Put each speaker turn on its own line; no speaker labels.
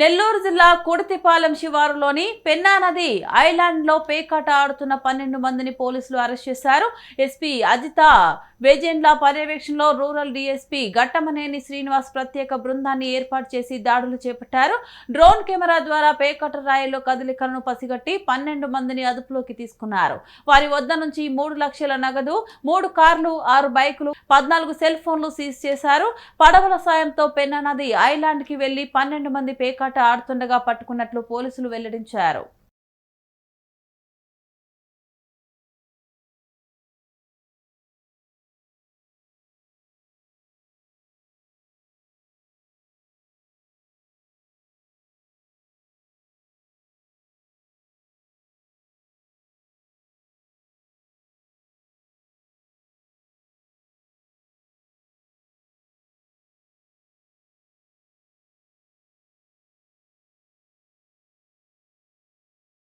నెల్లూరు జిల్లా కుడతిపాలెం శివారులోని పెన్నా నది ఐలాండ్లో పేకాట ఆడుతున్న పన్నెండు మందిని పోలీసులు అరెస్ట్ చేశారు. ఎస్పీ అజిత వేజెండ్ల పర్యవేక్షణలో రూరల్ డీఎస్పీ ఘట్టమనేని శ్రీనివాస్ ప్రత్యేక బృందాన్ని ఏర్పాటు చేసి దాడులు చేపట్టారు. డ్రోన్ కెమెరా ద్వారా పేకట రాయిలో కదలికలను పసిగట్టి పన్నెండు మందిని అదుపులోకి తీసుకున్నారు. వారి వద్ద నుంచి మూడు లక్షల నగదు మూడు కార్లు ఆరు బైకులు పద్నాలుగు సెల్ ఫోన్లు సీజ్ చేశారు. పడవల సాయంతో పెన్నా నది ఐలాండ్కి వెళ్ళి పన్నెండు మంది పేక పేకాట ఆడుతుండగా పట్టుకున్నట్లు పోలీసులు వెల్లడించారు.